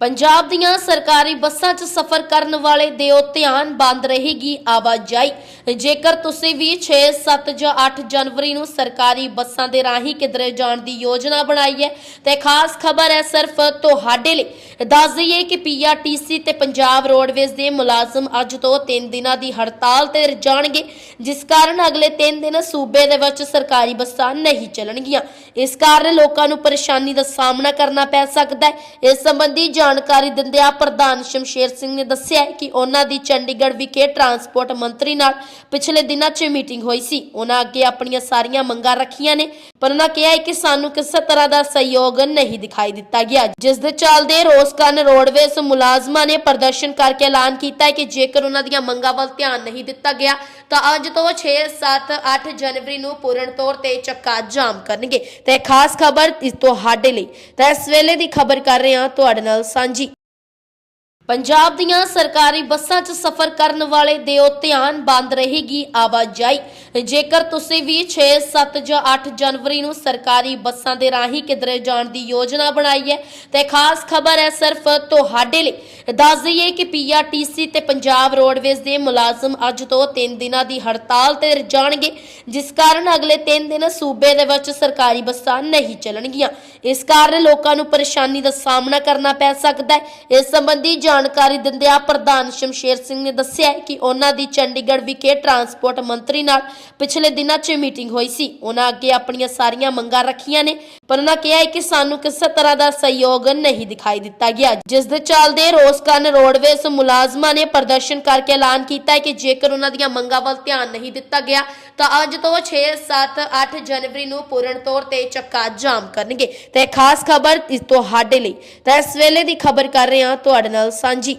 ਪੰਜਾਬ ਦੀਆਂ ਸਰਕਾਰੀ ਬੱਸਾਂ 'ਚ ਸਫ਼ਰ ਕਰਨ ਵਾਲੇ ਦਿਓ ਧਿਆਨ ਬੰਦ ਰਹੇਗੀ ਆਵਾਜਾਈ। ਜੇਕਰ ਤੁਸੀਂ ਵੀ 6 7 ਜਾਂ 8 ਜਨਵਰੀ ਨੂੰ ਸਰਕਾਰੀ ਬੱਸਾਂ ਦੇ ਰਾਹੀਂ ਕਿਧਰੇ ਜਾਣ ਦੀ ਯੋਜਨਾ ਬਣਾਈ ਹੈ, ਤੇ ਖਾਸ ਖਬਰ ਹੈ ਸਿਰਫ ਤੁਹਾਡੇ ਲਈ। ਦੱਸ ਦਈਏ ਕਿ ਪੀਆਰਟੀਸੀ ਤੇ ਪੰਜਾਬ ਰੋਡਵੇਜ਼ ਦੇ ਮੁਲਾਜ਼ਮ ਅੱਜ ਤੋਂ 3 ਦਿਨਾਂ ਦੀ ਹੜਤਾਲ ਤੇ ਜਾਣਗੇ, ਜਿਸ ਕਾਰਨ ਅਗਲੇ 3 ਦਿਨ ਸੂਬੇ ਦੇ ਵਿੱਚ ਸਰਕਾਰੀ ਬੱਸਾਂ ਨਹੀਂ ਚੱਲਣਗੀਆਂ। ਇਸ ਕਾਰਨ ਲੋਕਾਂ ਨੂੰ ਪਰੇਸ਼ਾਨੀ ਦਾ ਸਾਹਮਣਾ ਕਰਨਾ ਪੈ ਸਕਦਾ ਹੈ। ਇਸ ਸੰਬੰਧੀ ਜਾਣਕਾਰੀ ਦਿੰਦਿਆਂ ਪ੍ਰਧਾਨ ਸ਼ਮਸ਼ੇਰ ਸਿੰਘ ਨੇ ਦੱਸਿਆ ਕਿ ਉਹਨਾਂ ਦੀ ਚੰਡੀਗੜ੍ਹ ਵਿਖੇ ਟਰਾਂਸਪੋਰਟ ਮੰਤਰੀ ਨਾਲ ਪਿਛਲੇ ਦਿਨਾਂ 'ਚ ਮੀਟਿੰਗ ਹੋਈ ਸੀ। ਉਹਨਾਂ ਅੱਗੇ ਆਪਣੀਆਂ ਸਾਰੀਆਂ ਮੰਗਾਂ ਰੱਖੀਆਂ ਨੇ, ਪਰ ਉਹਨਾਂ ਕਿਹਾ ਹੈ ਕਿ ਸਾਨੂੰ ਕਿਸੇ ਤਰ੍ਹਾਂ ਦਾ ਸਹਿਯੋਗ ਨਹੀਂ ਦਿਖਾਈ ਦਿੱਤਾ ਗਿਆ। ਜਿਸ ਦੇ ਚੱਲਦੇ ਰੋਸ ਕਾਰਨ ਰੋਡਵੇਜ਼ ਮੁਲਾਜ਼ਮਾਂ ਨੇ ਪ੍ਰਦਰਸ਼ਨ ਕਰਕੇ ਐਲਾਨ ਕੀਤਾ ਹੈ ਕਿ ਜੇਕਰ ਉਹਨਾਂ ਦੀਆਂ ਮੰਗਾਂ ਵੱਲ ਧਿਆਨ ਨਹੀਂ ਦਿੱਤਾ ਗਿਆ, ਤਾਂ ਅੱਜ ਤੋਂ 6 7 8 ਜਨਵਰੀ ਨੂੰ ਪੂਰਨ ਤੌਰ ਤੇ ਚੱਕਾ ਜਾਮ ਕਰਨਗੇ। ਤੇ ਖਾਸ ਖਬਰ ਤੁਹਾਡੇ ਲਈ। ਤਾਂ ਇਸ ਵੇਲੇ ਦੀ ਖਬਰ ਕਰ ਰਹੇ ਹਾਂ ਤੁਹਾਡੇ ਨਾਲ 三斤 ਪੰਜਾਬ ਦੀਆਂ ਸਰਕਾਰੀ ਬੱਸਾਂ 'ਚ ਸਫ਼ਰ ਕਰਨ ਵਾਲੇ ਦਿਓ ਧਿਆਨ ਬੰਦ ਰਹੇਗੀ ਆਵਾਜਾਈ। ਜੇਕਰ ਤੁਸੀਂ ਵੀ 6 7 ਜਾਂ 8 ਜਨਵਰੀ ਨੂੰ ਸਰਕਾਰੀ ਬੱਸਾਂ ਦੇ ਰਾਹੀਂ ਕਿਧਰੇ ਜਾਣ ਦੀ ਯੋਜਨਾ ਬਣਾਈ ਹੈ, ਤੇ ਖਾਸ ਖਬਰ ਹੈ ਸਿਰਫ ਤੁਹਾਡੇ ਲਈ। ਦੱਸ ਦਈਏ ਕਿ ਪੀਆਰਟੀਸੀ ਤੇ ਪੰਜਾਬ ਰੋਡਵੇਜ਼ ਦੇ ਮੁਲਾਜ਼ਮ ਅੱਜ ਤੋਂ 3 ਦਿਨਾਂ ਦੀ ਹੜਤਾਲ ਤੇ ਜਾਣਗੇ, ਜਿਸ ਕਾਰਨ ਅਗਲੇ 3 ਦਿਨ ਸੂਬੇ ਦੇ ਵਿੱਚ ਸਰਕਾਰੀ ਬੱਸਾਂ ਨਹੀਂ ਚੱਲਣਗੀਆਂ। ਇਸ ਕਾਰਨ ਲੋਕਾਂ ਨੂੰ ਪਰੇਸ਼ਾਨੀ ਦਾ ਸਾਹਮਣਾ ਕਰਨਾ ਪੈ ਸਕਦਾ ਹੈ। ਇਸ ਸੰਬੰਧੀ ਜਾਣਕਾਰੀ ਦਿੰਦਿਆਂ ਪ੍ਰਧਾਨ ਸ਼ਮਸ਼ੇਰ ਸਿੰਘ ਨੇ ਦੱਸਿਆ ਕਿ ਉਹਨਾਂ ਦੀ ਚੰਡੀਗੜ੍ਹ ਵਿਖੇ ਟਰਾਂਸਪੋਰਟ ਮੰਤਰੀ ਨਾਲ ਪਿਛਲੇ ਦਿਨਾਂ 'ਚ ਮੀਟਿੰਗ ਹੋਈ ਸੀ। ਉਹਨਾਂ ਅੱਗੇ ਆਪਣੀਆਂ ਸਾਰੀਆਂ ਮੰਗਾਂ ਰੱਖੀਆਂ ਨੇ, ਪਰ ਉਹਨਾਂ ਕਿਹਾ ਹੈ ਕਿ ਸਾਨੂੰ ਕਿਸੇ ਤਰ੍ਹਾਂ ਦਾ ਸਹਿਯੋਗ ਨਹੀਂ ਦਿਖਾਈ ਦਿੱਤਾ ਗਿਆ। ਜਿਸ ਦੇ ਚੱਲਦੇ ਰੋਸ ਕਾਰਨ ਰੋਡਵੇਜ਼ ਮੁਲਾਜ਼ਮਾਂ ਨੇ ਪ੍ਰਦਰਸ਼ਨ ਕਰਕੇ ਐਲਾਨ ਕੀਤਾ ਹੈ ਕਿ ਜੇਕਰ ਉਹਨਾਂ ਦੀਆਂ ਮੰਗਾਂ ਵੱਲ ਧਿਆਨ ਨਹੀਂ ਦਿੱਤਾ ਗਿਆ, ਤਾਂ ਅੱਜ ਤੋਂ 6 7 8 ਜਨਵਰੀ ਨੂੰ ਪੂਰਨ ਤੌਰ ਤੇ ਚੱਕਾ ਜਾਮ ਕਰਨਗੇ। ਤੇ ਖਾਸ ਖਬਰ ਇਸ ਤੁਹਾਡੇ ਲਈ। ਤਾਂ ਇਸ ਵੇਲੇ ਦੀ ਖਬਰ ਕਰ ਰਹੇ ਹਾਂ ਤੁਹਾਡੇ ਨਾਲ சஞ்சி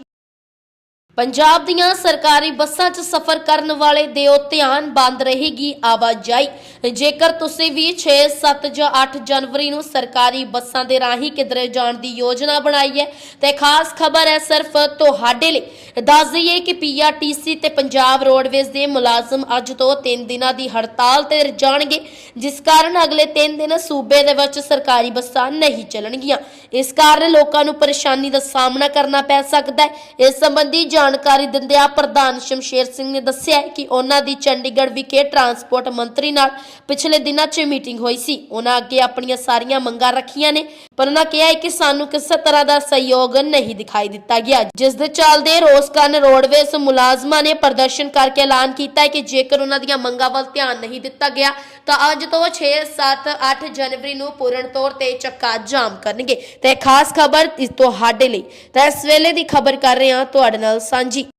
ਪੰਜਾਬ ਦੀਆਂ ਸਰਕਾਰੀ ਬੱਸਾਂ 'ਚ ਸਫ਼ਰ ਕਰਨ ਵਾਲੇ ਦਿਓ ਧਿਆਨ ਬੰਦ ਰਹੇਗੀ ਆਵਾਜਾਈ। ਜੇਕਰ ਤੁਸੀਂ ਵੀ 6 7 ਜਾਂ 8 ਜਨਵਰੀ ਨੂੰ ਸਰਕਾਰੀ ਬੱਸਾਂ ਦੇ ਰਾਹੀਂ ਕਿਧਰੇ ਜਾਣ ਦੀ ਯੋਜਨਾ ਬਣਾਈ ਹੈ, ਤੇ ਖਾਸ ਖਬਰ ਹੈ ਸਿਰਫ ਤੁਹਾਡੇ ਲਈ। ਦੱਸ ਦਈਏ ਕਿ ਪੀਆਰਟੀਸੀ ਤੇ ਪੰਜਾਬ ਰੋਡਵੇਜ਼ ਦੇ ਮੁਲਾਜ਼ਮ ਅੱਜ ਤੋਂ 3 ਦਿਨਾਂ ਦੀ ਹੜਤਾਲ ਤੇ ਜਾਣਗੇ, ਜਿਸ ਕਾਰਨ ਅਗਲੇ 3 ਦਿਨ ਸੂਬੇ ਦੇ ਵਿੱਚ ਸਰਕਾਰੀ ਬੱਸਾਂ ਨਹੀਂ ਚੱਲਣਗੀਆਂ। ਇਸ ਕਾਰਨ ਲੋਕਾਂ ਨੂੰ ਪਰੇਸ਼ਾਨੀ ਦਾ ਸਾਹਮਣਾ ਕਰਨਾ ਪੈ ਸਕਦਾ ਹੈ। ਇਸ ਸੰਬੰਧੀ ਜਾਣਕਾਰੀ ਦਿੰਦਿਆਂ ਪ੍ਰਧਾਨ ਸ਼ਮਸ਼ੇਰ ਸਿੰਘ ਨੇ ਦੱਸਿਆ ਕਿ ਉਹਨਾਂ ਦੀ ਚੰਡੀਗੜ੍ਹ ਵਿਖੇ ਟਰਾਂਸਪੋਰਟ ਮੰਤਰੀ ਨਾਲ ਪਿਛਲੇ ਦਿਨਾਂ 'ਚ ਮੀਟਿੰਗ ਹੋਈ ਸੀ। ਉਹਨਾਂ ਅੱਗੇ ਆਪਣੀਆਂ ਸਾਰੀਆਂ ਮੰਗਾਂ ਰੱਖੀਆਂ ਨੇ, ਪਰ ਉਹਨਾਂ ਕਿਹਾ ਹੈ ਕਿ ਸਾਨੂੰ ਕਿਸੇ ਤਰ੍ਹਾਂ ਦਾ ਸਹਿਯੋਗ ਨਹੀਂ ਦਿਖਾਈ ਦਿੱਤਾ ਗਿਆ। ਜਿਸ ਦੇ ਚੱਲਦੇ ਰੋਸ ਕਾਰਨ ਰੋਡਵੇਜ਼ ਮੁਲਾਜ਼ਮਾਂ ਨੇ ਪ੍ਰਦਰਸ਼ਨ ਕਰਕੇ ਐਲਾਨ ਕੀਤਾ ਹੈ ਕਿ ਜੇਕਰ ਉਹਨਾਂ ਦੀਆਂ ਮੰਗਾਂ ਵੱਲ ਧਿਆਨ ਨਹੀਂ ਦਿੱਤਾ ਗਿਆ, ਤਾਂ ਅੱਜ ਤੋਂ 6 7 8 ਜਨਵਰੀ ਨੂੰ ਪੂਰਨ ਤੌਰ ਤੇ ਚੱਕਾ ਜਾਮ ਕਰਨਗੇ। ਤੇ ਖਾਸ ਖਬਰ ਇਸ ਤੁਹਾਡੇ ਲਈ। ਤਾਂ ਇਸ ਵੇਲੇ ਦੀ ਖਬਰ ਕਰ ਰਹੇ ਹਾਂ ਤੁਹਾਡੇ ਨਾਲ Panji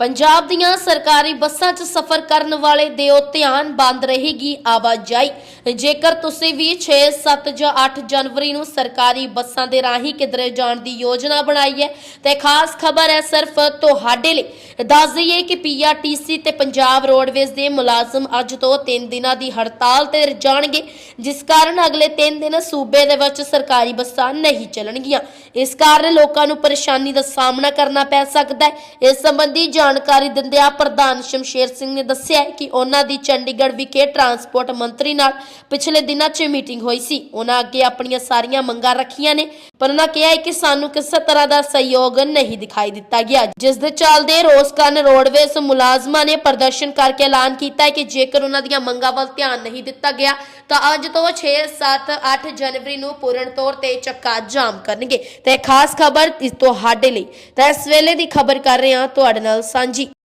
ਪੰਜਾਬ ਦੀਆਂ ਸਰਕਾਰੀ ਬੱਸਾਂ 'ਚ ਸਫ਼ਰ ਕਰਨ ਵਾਲੇ ਦਿਓ ਧਿਆਨ ਬੰਦ ਰਹੇਗੀ ਆਵਾਜਾਈ। ਜੇਕਰ ਤੁਸੀਂ ਵੀ 6 7 ਜਾਂ 8 ਜਨਵਰੀ ਨੂੰ ਸਰਕਾਰੀ ਬੱਸਾਂ ਦੇ ਰਾਹੀਂ ਕਿਧਰੇ ਜਾਣ ਦੀ ਯੋਜਨਾ ਬਣਾਈ ਹੈ, ਤੇ ਖਾਸ ਖਬਰ ਹੈ ਸਿਰਫ ਤੁਹਾਡੇ ਲਈ। ਦੱਸ ਦਈਏ ਕਿ ਪੀਆਰਟੀਸੀ ਤੇ ਪੰਜਾਬ ਰੋਡਵੇਜ਼ ਦੇ ਮੁਲਾਜ਼ਮ ਅੱਜ ਤੋਂ 3 ਦਿਨਾਂ ਦੀ ਹੜਤਾਲ ਤੇ ਜਾਣਗੇ, ਜਿਸ ਕਾਰਨ ਅਗਲੇ 3 ਦਿਨ ਸੂਬੇ ਦੇ ਵਿੱਚ ਸਰਕਾਰੀ ਬੱਸਾਂ ਨਹੀਂ ਚੱਲਣਗੀਆਂ। ਇਸ ਕਾਰਨ ਲੋਕਾਂ ਨੂੰ ਪਰੇਸ਼ਾਨੀ ਦਾ ਸਾਹਮਣਾ ਕਰਨਾ ਪੈ ਸਕਦਾ ਹੈ। ਇਸ ਸੰਬੰਧੀ ਜਾਣ ਜਾਣਕਾਰੀ ਦਿੰਦਿਆਂ ਪ੍ਰਧਾਨ ਸ਼ਮਸ਼ੇਰ ਸਿੰਘ ਨੇ ਦੱਸਿਆ ਕਿ ਉਹਨਾਂ ਦੀ ਚੰਡੀਗੜ੍ਹ ਵਿਖੇ ਟਰਾਂਸਪੋਰਟ ਮੰਤਰੀ ਨਾਲ ਪਿਛਲੇ ਦਿਨਾਂ 'ਚ ਮੀਟਿੰਗ ਹੋਈ ਸੀ। ਉਹਨਾਂ ਅੱਗੇ ਆਪਣੀਆਂ ਸਾਰੀਆਂ ਮੰਗਾਂ ਰੱਖੀਆਂ ਨੇ, ਪਰ ਉਹਨਾਂ ਕਿਹਾ ਹੈ ਕਿ ਸਾਨੂੰ ਕਿਸੇ ਤਰ੍ਹਾਂ ਦਾ ਸਹਿਯੋਗ ਨਹੀਂ ਦਿਖਾਈ ਦਿੱਤਾ ਗਿਆ। ਜਿਸ ਦੇ ਚੱਲਦੇ ਰੋਸ ਕਾਰਨ ਰੋਡਵੇਜ਼ ਮੁਲਾਜ਼ਮਾਂ ਨੇ ਪ੍ਰਦਰਸ਼ਨ ਕਰਕੇ ਐਲਾਨ ਕੀਤਾ ਹੈ ਕਿ ਜੇਕਰ ਉਹਨਾਂ ਦੀਆਂ ਮੰਗਾਂ ਵੱਲ ਧਿਆਨ ਨਹੀਂ ਦਿੱਤਾ ਗਿਆ, ਤਾਂ ਅੱਜ ਤੋਂ 6 7 8 ਜਨਵਰੀ ਨੂੰ ਪੂਰਨ ਤੌਰ ਤੇ ਚੱਕਾ ਜਾਮ ਕਰਨਗੇ। ਤੇ ਖਾਸ ਖਬਰ ਤੁਹਾਡੇ ਲਈ। ਤਾਂ ਇਸ ਵੇਲੇ ਦੀ ਖਬਰ ਕਰ ਰਹੇ ਹਾਂ, ਤੁਹਾਡੇ ਨਾਲ 三季。